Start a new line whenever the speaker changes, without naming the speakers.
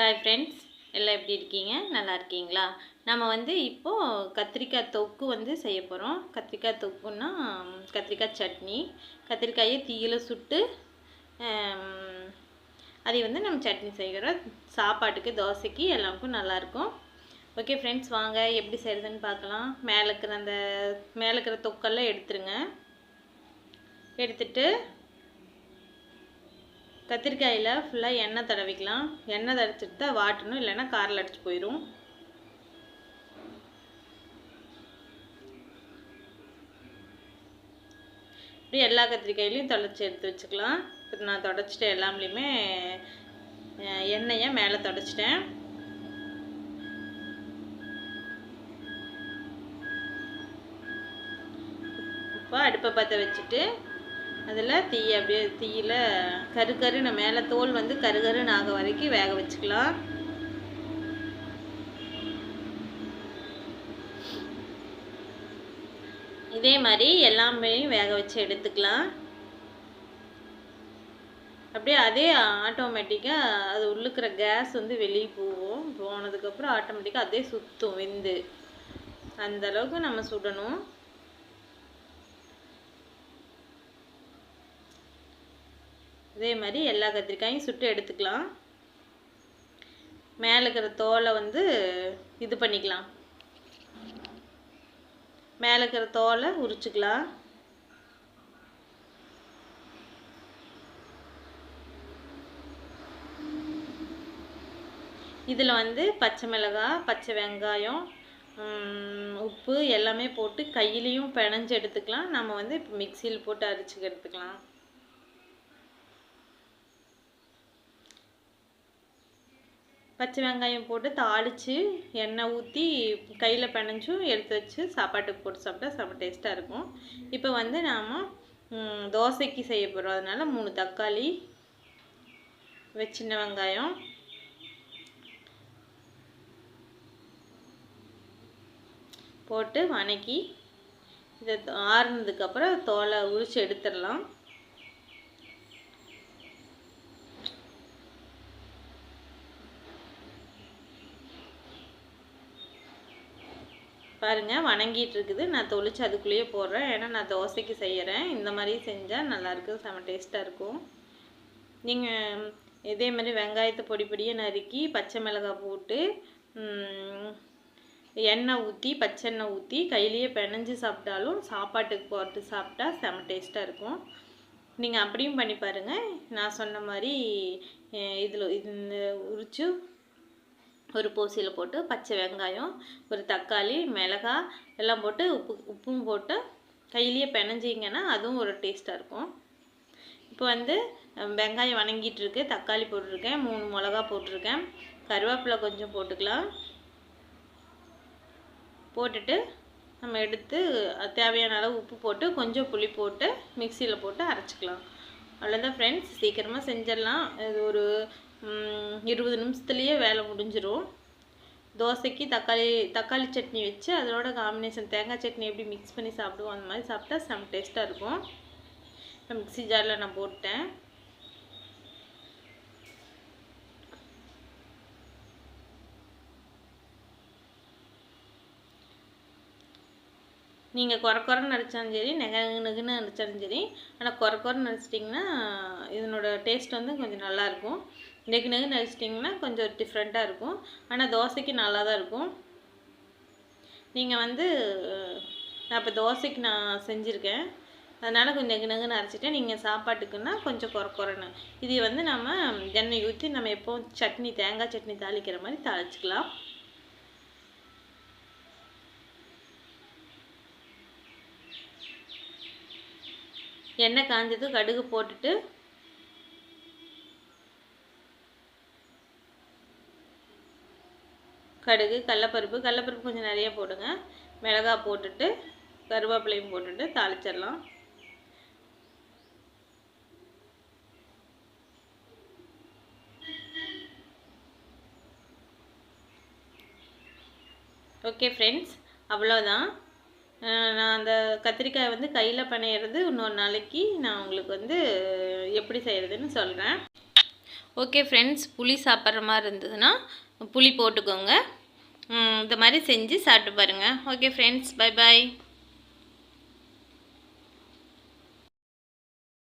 hi friends எல்லாம் எப்படி இருக்கீங்க நல்லா இருக்கீங்களா நம்ம வந்து இப்போது கத்திரிக்காய் தொக்கு வந்து செய்ய போகிறோம் கத்திரிக்காய் தொக்குன்னா கத்திரிக்காய் சட்னி கத்திரிக்காயை தீயில் சுட்டு அதை வந்து நம்ம சட்னி செய்கிறோம் சாப்பாட்டுக்கு தோசைக்கு எல்லாருக்கும் நல்லாயிருக்கும் ஓகே ஃப்ரெண்ட்ஸ் வாங்க எப்படி செய்கிறதுன்னு பார்க்கலாம் மேலே இருக்கிற அந்த மேலே இருக்கிற தொக்கெல்லாம் எடுத்துருங்க எடுத்துட்டு கத்திரிக்காயில் ஃபுல்லாக எண்ணெய் தடவிக்கலாம் எண்ணெய் தடச்சிட்டு தான் வாட்டணும் இல்லைன்னா காரில் அடிச்சு போயிடும் இப்படி எல்லா கத்திரிக்காயிலையும் தொடச்சி எடுத்து வச்சுக்கலாம் இப்போ நான் தொடச்சிட்டேன் எல்லாமேலையுமே எண்ணெயை மேலே தொடச்சிட்டேன் இப்போ அடுப்பை பற்ற வச்சுட்டு அதில் தீயை அப்படியே தீயில் கரு கருன்னு மேலே தோல் வந்து கரு கருன்னு ஆக வரைக்கும் வேக வச்சுக்கலாம் இதே மாதிரி எல்லாமே வேக வச்சு எடுத்துக்கலாம் அப்படியே அதே ஆட்டோமேட்டிக்காக அது உள்ளுக்கிற கேஸ் வந்து வெளியே போகும் போனதுக்கப்புறம் ஆட்டோமேட்டிக்காக அதே சுற்றும் வெந்து அந்தளவுக்கு நம்ம சுடணும் இதே மாதிரி எல்லா கத்திரிக்காயும் சுட்டு எடுத்துக்கலாம் மேலே இருக்கிற தோலை வந்து இது பண்ணிக்கலாம் மேலே இருக்கிற தோலை உரிச்சுக்கலாம் இதில் வந்து பச்சை மிளகாய் பச்சை வெங்காயம் உப்பு எல்லாமே போட்டு கையிலையும் பிணைஞ்சு எடுத்துக்கலாம் நம்ம வந்து இப்போ மிக்சியில் போட்டு அரைச்சிக்க எடுத்துக்கலாம் பச்சை வெங்காயம் போட்டு தாளித்து எண்ணெய் ஊற்றி கையில் பிணைஞ்சும் எடுத்து வச்சு சாப்பாட்டுக்கு போட்டு சாப்பிட்டா செம்ம டேஸ்ட்டாக இருக்கும் இப்போ வந்து நாம் தோசைக்கு செய்ய போகிறோம் அதனால் மூணு தக்காளி சின்ன வெங்காயம் போட்டு வணக்கி இதை ஆறுனதுக்கப்புறம் தோலை உரித்து எடுத்துடலாம் பாருங்கள் வணங்கிட்டு இருக்குது நான் தொளிச்சு அதுக்குள்ளேயே போடுறேன் ஏன்னா நான் தோசைக்கு செய்கிறேன் இந்த மாதிரி செஞ்சால் நல்லாயிருக்கும் செம டேஸ்ட்டாக இருக்கும் நீங்கள் இதே மாதிரி வெங்காயத்தை பொடி பொடியாக நறுக்கி பச்சை மிளகாய் போட்டு எண்ணெய் ஊற்றி பச்செண்ணெய் ஊற்றி கையிலேயே பிணைஞ்சு சாப்பிட்டாலும் சாப்பாட்டுக்கு போட்டு சாப்பிட்டா செம டேஸ்ட்டாக இருக்கும் நீங்கள் அப்படியும் பண்ணி பாருங்கள் நான் சொன்ன மாதிரி இதில் இது உரிச்சு ஒரு போசியில் போட்டு பச்சை வெங்காயம் ஒரு தக்காளி மிளகாய் எல்லாம் போட்டு உப்பு உப்பும் போட்டு கையிலேயே பிணைஞ்சிங்கன்னா அதுவும் ஒரு டேஸ்ட்டாக இருக்கும் இப்போ வந்து வெங்காயம் வணங்கிட்டு இருக்கு தக்காளி போட்டிருக்கேன் மூணு மிளகா போட்டிருக்கேன் கருவேப்பிலை கொஞ்சம் போட்டுக்கலாம் போட்டுட்டு நம்ம எடுத்து தேவையான அளவு உப்பு போட்டு கொஞ்சம் புளி போட்டு மிக்சியில் போட்டு அரைச்சிக்கலாம் அவ்வளோதான் ஃப்ரெண்ட்ஸ் சீக்கிரமாக செஞ்சிடலாம் இது ஒரு இருபது நிமிஷத்துலேயே வேலை முடிஞ்சிடும் தோசைக்கு தக்காளி தக்காளி சட்னி வச்சு அதோட காம்பினேஷன் தேங்காய் சட்னி எப்படி மிக்ஸ் பண்ணி சாப்பிடுவோம் அந்த மாதிரி சாப்பிட்டா செம் டேஸ்ட்டாக இருக்கும் மிக்ஸி ஜாரில் நான் போட்டேன் நீங்கள் குறை குறைன்னு நடித்தாலும் சரி நெக நெகுன்னு நடித்தாலும் சரி ஆனால் குறை குறைன்னு நடிச்சிட்டிங்கன்னா இதனோட டேஸ்ட் வந்து கொஞ்சம் நல்லாயிருக்கும் நெகு நெகு நடிச்சிட்டிங்கன்னா கொஞ்சம் டிஃப்ரெண்ட்டாக இருக்கும் ஆனால் தோசைக்கு நல்லா தான் இருக்கும் நீங்கள் வந்து நான் இப்போ தோசைக்கு நான் செஞ்சுருக்கேன் அதனால் கொஞ்சம் நெகு நெகுன்னு அரைச்சிட்டேன் நீங்கள் சாப்பாட்டுக்குன்னா கொஞ்சம் குறை குறைன்னு இது வந்து நம்ம எண்ணெய் ஊற்றி நம்ம எப்போவும் சட்னி தேங்காய் சட்னி தாளிக்கிற மாதிரி தாளிச்சிக்கலாம் எண்ணெய் காஞ்சது கடுகு போட்டுட்டு கடுகு கடலப்பருப்பு கடலப்பருப்பு கொஞ்சம் நிறைய போடுங்க மிளகா போட்டுட்டு கருவேப்பிலையும் போட்டுட்டு தாளிச்சிடலாம் ஓகே ஃப்ரெண்ட்ஸ் அவ்வளோதான் நான் அந்த கத்திரிக்காய் வந்து கையில் பண்ணிடுறது இன்னொரு நாளைக்கு நான் உங்களுக்கு வந்து எப்படி செய்கிறதுன்னு சொல்கிறேன் ஓகே ஃப்ரெண்ட்ஸ் புளி சாப்பிட்ற மாதிரி இருந்ததுன்னா புளி போட்டுக்கோங்க இந்த மாதிரி செஞ்சு சாப்பிட்டு பாருங்கள் ஓகே ஃப்ரெண்ட்ஸ் பை பாய்